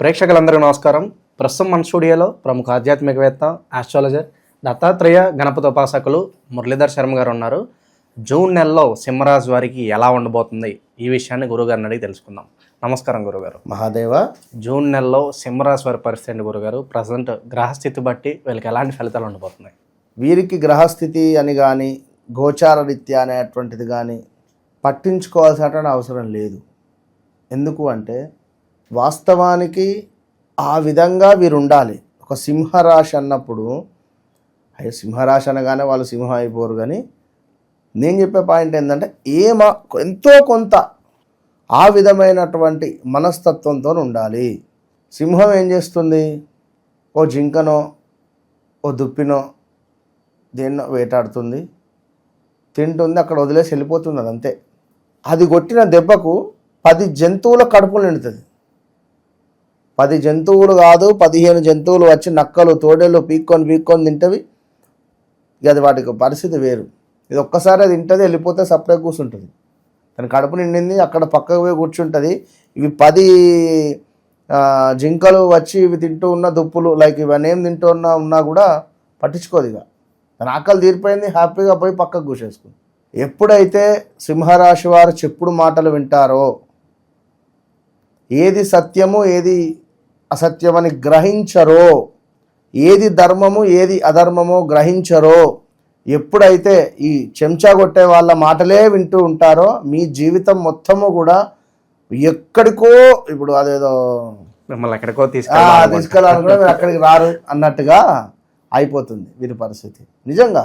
ప్రేక్షకులందరికీ నమస్కారం. ప్రస్తుతం మన స్టూడియోలో ప్రముఖ ఆధ్యాత్మికవేత్త ఆస్ట్రాలజర్ దత్తాత్రేయ గణపతి ఉపాసకులు మురళీధర్ శర్మ గారు ఉన్నారు. జూన్ నెలలో సింహరాజు వారికి ఎలా ఉండబోతుంది? ఈ విషయాన్ని గురుగారిని అడిగి తెలుసుకుందాం. నమస్కారం గురుగారు. మహాదేవ. జూన్ నెలలో సింహరాశి వారి పరిస్థితి ఏంటి గురుగారు? ప్రజెంట్ గ్రహస్థితి బట్టి వీళ్ళకి ఎలాంటి ఫలితాలు ఉండబోతున్నాయి? వీరికి గ్రహస్థితి అని కానీ గోచార రీత్యా అనేటువంటిది కానీ పట్టించుకోవాల్సినటువంటి అవసరం లేదు. ఎందుకు అంటే వాస్తవానికి ఆ విధంగా వీరు ఉండాలి ఒక సింహరాశి అన్నప్పుడు అయ్యో సింహరాశి అనగానే వాళ్ళు సింహం అయిపోరు కానీ నేను చెప్పే పాయింట్ ఏంటంటే ఏమ ఎంతో కొంత ఆ విధమైనటువంటి మనస్తత్వంతో ఉండాలి. సింహం ఏం చేస్తుంది? ఓ జింకనో ఓ దుప్పినో దేన్నో వేటాడుతుంది. తింటుంది అక్కడ వదిలేసి వెళ్ళిపోతుంది అది అంతే అది కొట్టిన దెబ్బకు పది జంతువుల కడుపులు నిండుతుంది. పది జంతువులు కాదు పదిహేను జంతువులు వచ్చి నక్కలు తోడేళ్ళు పీక్కొని పీక్కొని తింటవి. ఇక అది వాటికి పరిస్థితి వేరు. ఇది ఒక్కసారి అది తింటుంది వెళ్ళిపోతే సపరేట్ కూర్చుంటుంది. దాని కడుపు నిండింది అక్కడ పక్కకు పోయి కూర్చుంటుంది. ఇవి పది జింకలు వచ్చి ఇవి తింటూ ఉన్న దుప్పులు లైక్ ఇవన్నీ ఏం తింటూ ఉన్నా ఉన్నా కూడా పట్టించుకోదు ఇక. దాని ఆకలి తీరిపోయింది హ్యాపీగా పోయి పక్కకు కూర్చేసుకుంది ఎప్పుడైతే సింహరాశి వారు చెప్పుడు మాటలు వింటారో ఏది సత్యము ఏది అసత్యమని గ్రహించరో ఏది ధర్మము ఏది అధర్మమో గ్రహించరో ఎప్పుడైతే ఈ చెంచా కొట్టే వాళ్ళ మాటలే వింటూ ఉంటారో మీ జీవితం మొత్తము కూడా ఎక్కడికో ఇప్పుడు అదేదో మిమ్మల్ని ఎక్కడికో ఆ, తీసుకెళ్ళాలి తీసుకెళ్ళాలని కూడా మీరు అక్కడికి రారు అన్నట్టుగా అయిపోతుంది వీరి పరిస్థితి. నిజంగా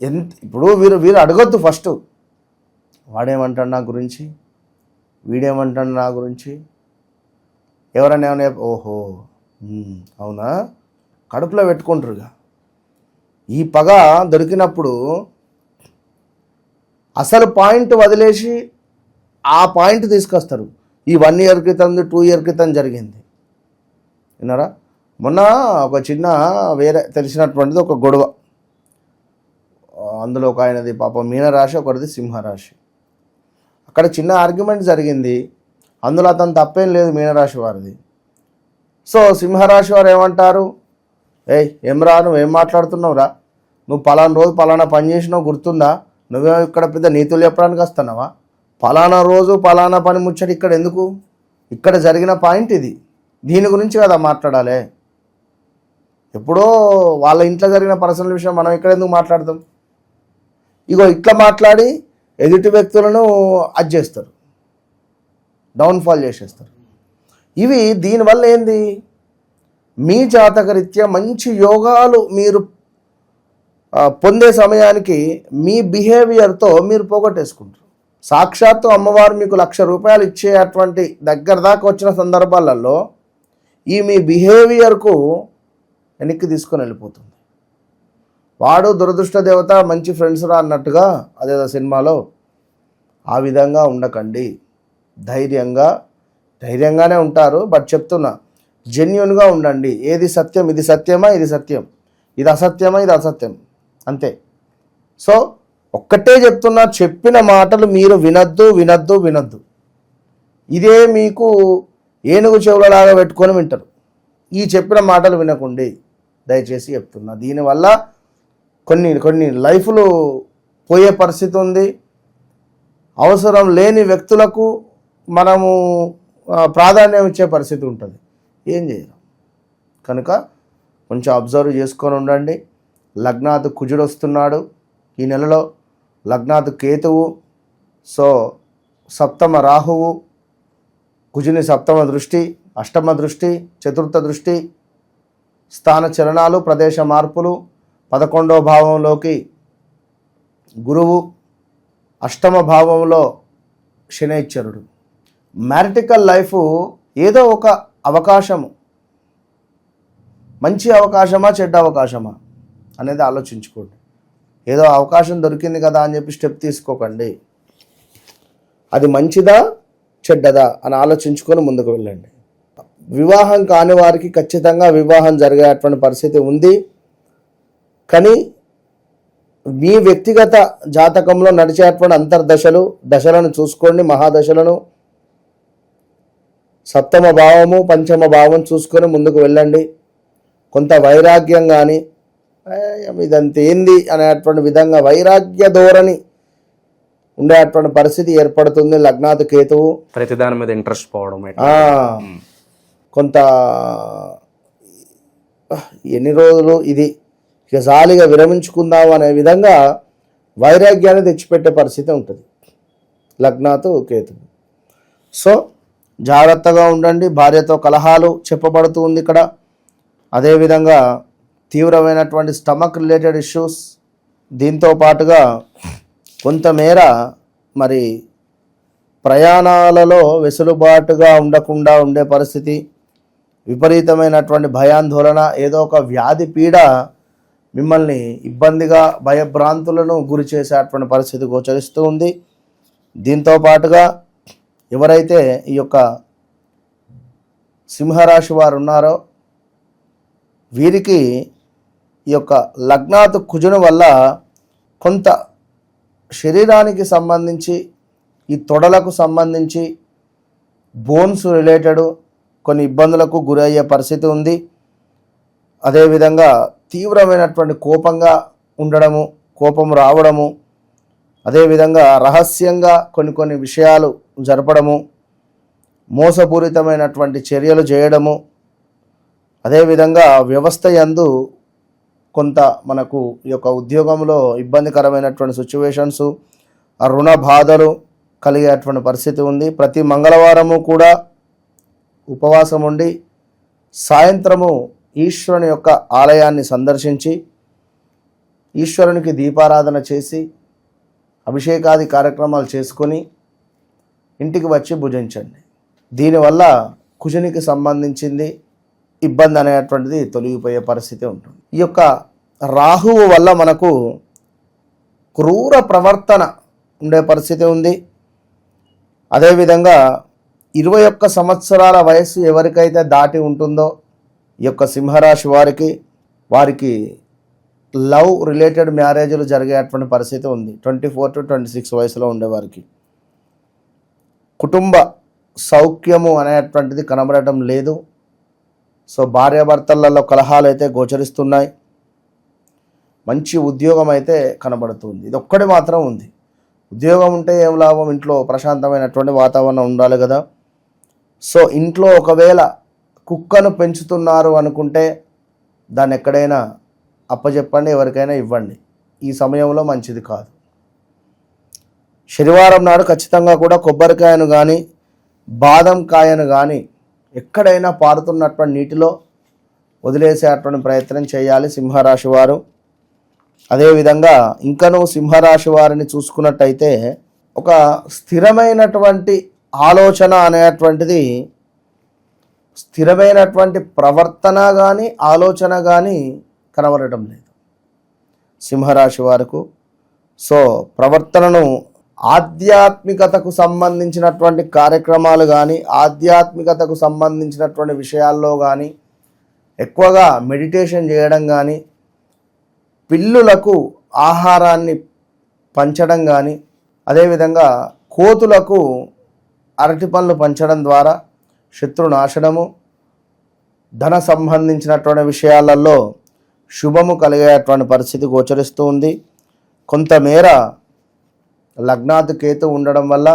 ఎంత ఇప్పుడు వీరు వీరు అడగొద్దు ఫస్ట్. వాడేమంటాడు నా గురించి? వీడేమంటాడు నా గురించి? ఎవరైనా ఏమైనా ఓహో అవునా? కడుపులో పెట్టుకుంటారుగా. ఈ పగ దొరికినప్పుడు అసలు పాయింట్ వదిలేసి ఆ పాయింట్ తీసుకొస్తారు. ఈ వన్ ఇయర్ క్రితం టూ ఇయర్ క్రితం జరిగింది. విన్నారా? మొన్న ఒక చిన్న వేరే తెలిసినటువంటిది ఒక గొడవ. అందులో ఒక ఆయనది పాపం మీనరాశి ఒకటిది సింహరాశి. అక్కడ చిన్న ఆర్గ్యుమెంట్ జరిగింది. అందులో అతను తప్పేం లేదు మీనరాశి వారిది. సో సింహరాశి వారు ఏమంటారు? ఏయ్ ఏం నువ్వు ఏం మాట్లాడుతున్నావు రా? నువ్వు పలానా రోజు పలానా పని చేసినావు గుర్తుందా? నువ్వే ఇక్కడ పెద్ద నీతులు చెప్పడానికి వస్తున్నావా? పలానా రోజు పలానా పని ముచ్చటి ఇక్కడ ఎందుకు? ఇక్కడ జరిగిన పాయింట్ ఇది. దీని గురించి కదా మాట్లాడాలి. ఎప్పుడో వాళ్ళ ఇంట్లో జరిగిన పర్సనల్ విషయం మనం ఇక్కడ ఎందుకు మాట్లాడతాం? ఇగో ఇట్లా మాట్లాడి ఎదుటి వ్యక్తులను అది చేస్తారు డౌన్ఫాల్ చేసేస్తారు. ఇవి దీనివల్ల ఏంది? మీ జాతకరీత్యా మంచి యోగాలు మీరు పొందే సమయానికి మీ బిహేవియర్తో మీరు పోగొట్టేసుకుంటారు. సాక్షాత్తు అమ్మవారు మీకు లక్ష రూపాయలు ఇచ్చే అటువంటి దగ్గర దాకా వచ్చిన సందర్భాలలో ఈ మీ బిహేవియర్కు వెనక్కి తీసుకొని వెళ్ళిపోతుంది. వాడు దురదృష్ట దేవత మంచి ఫ్రెండ్స్ రా అన్నట్టుగా అదేదో సినిమాలో ఆ విధంగా ఉండకండి. ధైర్యంగా ధైర్యంగానే ఉంటారు. బట్ చెప్తున్నా జెన్యున్గా ఉండండి. ఏది సత్యం ఇది సత్యమా ఇది సత్యం? ఇది అసత్యమా ఇది అసత్యం? అంతే. సో ఒక్కటే చెప్తున్నా చెప్పిన మాటలు మీరు వినద్దు వినద్దు వినద్దు. ఇదే మీకు ఏనుగు చెవులలాగా పెట్టుకొని వింటారు. ఈ చెప్పిన మాటలు వినకండి దయచేసి చెప్తున్నా. దీనివల్ల కొన్ని కొన్ని లైఫ్లు పోయే పరిస్థితి ఉంది. అవసరం లేని వ్యక్తులకు మనము ప్రాధాన్యం ఇచ్చే పరిస్థితి ఉంటుంది. ఏం చేయరు కనుక కొంచెం అబ్జర్వ్ చేసుకొని ఉండండి. లగ్నాథ్ కుజుడు వస్తున్నాడు ఈ నెలలో లగ్నాథ్ కేతువు సో సప్తమ రాహువు కుజుని సప్తమ దృష్టి అష్టమ దృష్టి చతుర్థ దృష్టి స్థాన చలనాలు ప్రదేశ మార్పులు పదకొండవ భావంలోకి గురువు అష్టమ భావంలో శనైశ్వరుడు. మ్యారిటికల్ లైఫ్ ఏదో ఒక అవకాశము. మంచి అవకాశమా చెడ్డ అవకాశమా అనేది ఆలోచించుకోండి. ఏదో అవకాశం దొరికింది కదా అని చెప్పి స్టెప్ తీసుకోకండి. అది మంచిదా చెడ్డదా అని ఆలోచించుకొని ముందుకు వెళ్ళండి. వివాహం కాని వారికి ఖచ్చితంగా వివాహం జరిగేటువంటి పరిస్థితి ఉంది. కానీ మీ వ్యక్తిగత జాతకంలో నడిచేటువంటి అంతర్దశలు దశలను చూసుకోండి మహాదశలను. సప్తమ భావము పంచమ భావం చూసుకొని ముందుకు వెళ్ళండి. కొంత వైరాగ్యం కానీ ఇదంత ఏంది అనేటువంటి విధంగా వైరాగ్య ధోరణి ఉండేటువంటి పరిస్థితి ఏర్పడుతుంది లగ్నాథ కేతువు. ప్రతి దాని మీద ఇంట్రెస్ట్ పోవడం కొంత ఎన్ని రోజులు ఇది? ఇక జాలిగా విరమించుకుందాం అనే విధంగా వైరాగ్యాన్ని తెచ్చిపెట్టే పరిస్థితి ఉంటుంది. లగ్నాతో కేతు సో జాగ్రత్తగా ఉండండి. భార్యతో కలహాలు చెప్పబడుతూ ఉంది ఇక్కడ. అదేవిధంగా తీవ్రమైనటువంటి స్టమక్ రిలేటెడ్ ఇష్యూస్. దీంతో పాటుగా కొంతమేర మరి ప్రయాణాలలో వెసులుబాటుగా ఉండకుండా ఉండే పరిస్థితి విపరీతమైనటువంటి భయాందోళన ఏదో ఒక వ్యాధి పీడ మిమ్మల్ని ఇబ్బందిగా భయభ్రాంతులను గురి చేసేటువంటి పరిస్థితి గోచరిస్తూ ఉంది. దీంతో పాటుగా ఎవరైతే ఈ యొక్క సింహరాశి వారు ఉన్నారో వీరికి ఈ యొక్క లగ్నాతు కుజుని వల్ల కొంత శరీరానికి సంబంధించి ఈ తొడలకు సంబంధించి బోన్స్ రిలేటెడ్ కొన్ని ఇబ్బందులకు గురయ్యే పరిస్థితి ఉంది. అదేవిధంగా తీవ్రమైనటువంటి కోపంగా ఉండడము కోపం రావడము అదేవిధంగా రహస్యంగా కొన్ని కొన్ని విషయాలు జరపడము మోసపూరితమైనటువంటి చర్యలు చేయడము అదేవిధంగా వ్యవస్థ యందు కొంత మనకు ఈ యొక్క ఉద్యోగంలో ఇబ్బందికరమైనటువంటి సిచ్యువేషన్స్ రుణ బాధలు కలిగేటువంటి పరిస్థితి ఉంది. ప్రతి మంగళవారము కూడా ఉపవాసం ఉండి సాయంత్రము ఈశ్వరుని యొక్క ఆలయాన్ని సందర్శించి ఈశ్వరునికి దీపారాధన చేసి అభిషేకాది కార్యక్రమాలు చేసుకొని ఇంటికి వచ్చి భుజించండి. దీనివల్ల కుజునికి సంబంధించింది ఇబ్బంది అనేటువంటిది తొలగిపోయే పరిస్థితి ఉంటుంది. ఈ యొక్క రాహువు వల్ల మనకు క్రూర ప్రవర్తన ఉండే పరిస్థితి ఉంది. అదేవిధంగా ఇరవై ఒక్క సంవత్సరాల వయస్సు ఎవరికైతే దాటి ఉంటుందో ఈ యొక్క సింహరాశి వారికి వారికి లవ్ రిలేటెడ్ మ్యారేజ్లు జరిగేటువంటి పరిస్థితి ఉంది. Twenty four to twenty six వయసులో ఉండేవారికి. కుటుంబ సౌఖ్యము అనేటువంటిది కనబడటం లేదు. సో భార్యాభర్తలలో కలహాలు అయితే గోచరిస్తున్నాయి. మంచి ఉద్యోగం అయితే కనబడుతుంది. ఇది ఒక్కటి మాత్రం ఉంది. ఉద్యోగం ఉంటే ఏం లాభం? ఇంట్లో ప్రశాంతమైనటువంటి వాతావరణం ఉండాలి కదా. సో ఇంట్లో ఒకవేళ కుక్కను పెంచుతున్నారు అనుకుంటే దాన్ని ఎక్కడైనా అప్పచెప్పండి ఎవరికైనా ఇవ్వండి. ఈ సమయంలో మంచిది కాదు. శనివారం నాడు ఖచ్చితంగా కూడా కొబ్బరికాయను కానీ బాదం కాయను కానీ ఎక్కడైనా పారుతున్నటువంటి నీటిలో వదిలేసేటువంటి ప్రయత్నం చేయాలి సింహరాశి వారు. అదేవిధంగా ఇంకనూ సింహరాశి వారిని చూసుకున్నట్టయితే ఒక స్థిరమైనటువంటి ఆలోచన అనేటువంటిది స్థిరమైనటువంటి ప్రవర్తన కానీ ఆలోచన కానీ కనబడటం లేదు. సింహరాశి వారకు సో ప్రవర్తనను ఆధ్యాత్మికతకు సంబంధించినటువంటి కార్యక్రమాలు కానీ ఆధ్యాత్మికతకు సంబంధించినటువంటి విషయాల్లో కానీ ఎక్కువగా మెడిటేషన్ చేయడం కానీ పిల్లులకు ఆహారాన్ని పంచడం కానీ అదేవిధంగా కోతులకు అరటి పనులు పంచడం ద్వారా శత్రు నాశనము ధన సంబంధించినటువంటి విషయాలలో శుభము కలిగేటువంటి పరిస్థితి గోచరిస్తూ ఉంది. కొంతమేర లగ్నాది కేతు ఉండడం వల్ల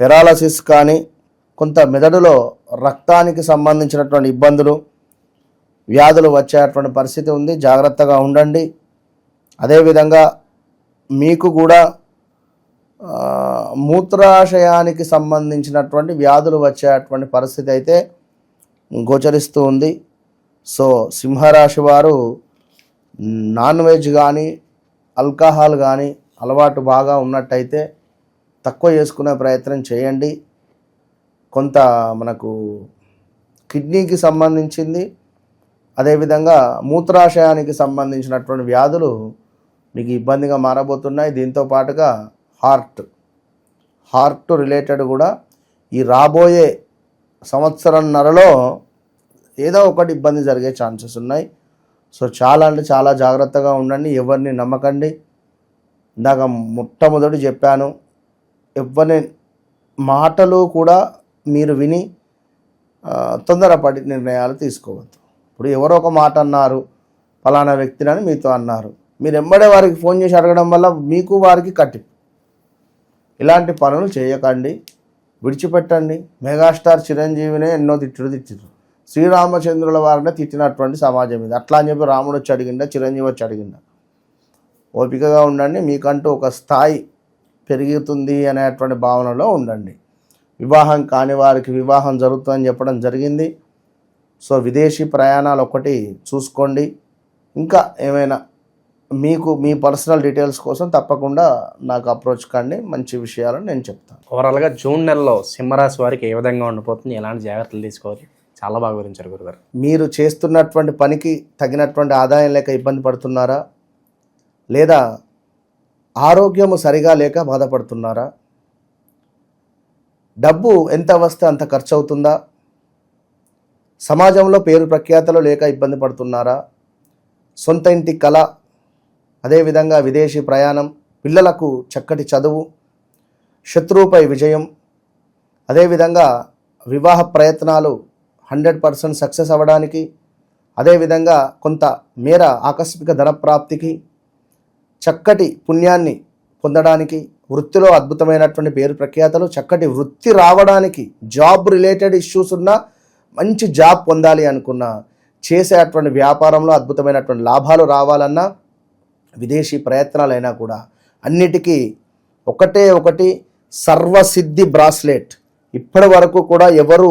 పెరాలసిస్ కానీ కొంత మెదడులో రక్తానికి సంబంధించినటువంటి ఇబ్బందులు వ్యాధులు వచ్చేటువంటి పరిస్థితి ఉంది. జాగ్రత్తగా ఉండండి. అదేవిధంగా మీకు కూడా మూత్రాశయానికి సంబంధించినటువంటి వ్యాధులు వచ్చేటువంటి పరిస్థితి అయితే గోచరిస్తూ ఉంది. సో సింహరాశి వారు నాన్ వెజ్ కానీ ఆల్కహాల్ కానీ అలవాటు బాగా ఉన్నట్టయితే తక్కువ చేసుకునే ప్రయత్నం చేయండి. కొంత మనకు కిడ్నీకి సంబంధించింది అదేవిధంగా మూత్రాశయానికి సంబంధించినటువంటి వ్యాధులు మీకు ఇబ్బందిగా మారబోతున్నాయి. దీంతో పాటుగా హార్ట్ హార్ట్ రిలేటెడ్ కూడా ఈ రాబోయే సంవత్సరంన్నరలో ఏదో ఒకటి ఇబ్బంది జరిగే ఛాన్సెస్ ఉన్నాయి. సో చాలా అంటే చాలా జాగ్రత్తగా ఉండండి. ఎవరిని నమ్మకండి. ఇందాక మొట్టమొదటి చెప్పాను ఎవరిని మాటలు కూడా మీరు విని తొందరపడి నిర్ణయాలు తీసుకోవద్దు. ఇప్పుడు ఎవరో ఒక మాట అన్నారు ఫలానా వ్యక్తిని మీతో అన్నారు. మీరు ఎంబడే వారికి ఫోన్ చేసి అడగడం వల్ల మీకు వారికి కట్టి ఇలాంటి పనులు చేయకండి. విడిచిపెట్టండి. మెగాస్టార్ చిరంజీవినే ఎన్నో తిట్టుడు తిట్టిరు శ్రీరామచంద్రుల వారిని తిట్టినటువంటి సమాజం ఇది. అట్లా అని చెప్పి రాముడు వచ్చి అడిగిండా చిరంజీవి వచ్చి అడిగిండా. ఓపికగా ఉండండి మీకంటూ ఒక స్థాయి పెరుగుతుంది అనేటువంటి భావనలో ఉండండి. వివాహం కాని వారికి వివాహం జరుగుతుందని చెప్పడం జరిగింది. సో విదేశీ ప్రయాణాలు ఒకటి చూసుకోండి. ఇంకా ఏమైనా మీకు మీ పర్సనల్ డీటెయిల్స్ కోసం తప్పకుండా నాకు అప్రోచ్ కండి. మంచి విషయాలను నేను చెప్తాను. ఓవరాల్గా జూన్ నెలలో సింహరాశి వారికి ఏ విధంగా ఉండిపోతుంది? ఎలాంటి జాగ్రత్తలు తీసుకోవాలి? చాలా బాగా వివరించారు గురుగారు. మీరు చేస్తున్నటువంటి పనికి తగినటువంటి ఆదాయం లేక ఇబ్బంది పడుతున్నారా? లేదా ఆరోగ్యము సరిగా లేక బాధపడుతున్నారా? డబ్బు ఎంత వస్తే అంత ఖర్చు అవుతుందా సమాజంలో పేరు ప్రఖ్యాతలు లేక ఇబ్బంది పడుతున్నారా? సొంత ఇంటి కళ అదేవిధంగా విదేశీ ప్రయాణం పిల్లలకు చక్కటి చదువు శత్రువుపై విజయం అదేవిధంగా వివాహ ప్రయత్నాలు హండ్రెడ్ పర్సెంట్ సక్సెస్ అవ్వడానికి అదేవిధంగా కొంత మేర ఆకస్మిక ధనప్రాప్తికి చక్కటి పుణ్యాన్ని పొందడానికి వృత్తిలో అద్భుతమైనటువంటి పేరు ప్రఖ్యాతలు చక్కటి వృత్తి రావడానికి జాబ్ రిలేటెడ్ ఇష్యూస్ ఉన్న మంచి జాబ్ పొందాలి అనుకున్న చేసేటువంటి వ్యాపారంలో అద్భుతమైనటువంటి లాభాలు రావాలన్నా విదేశీ ప్రయత్నాలైనా కూడా అన్నిటికీ ఒకటే ఒకటి సర్వసిద్ధి బ్రాస్లెట్. ఇప్పటి వరకు కూడా ఎవరు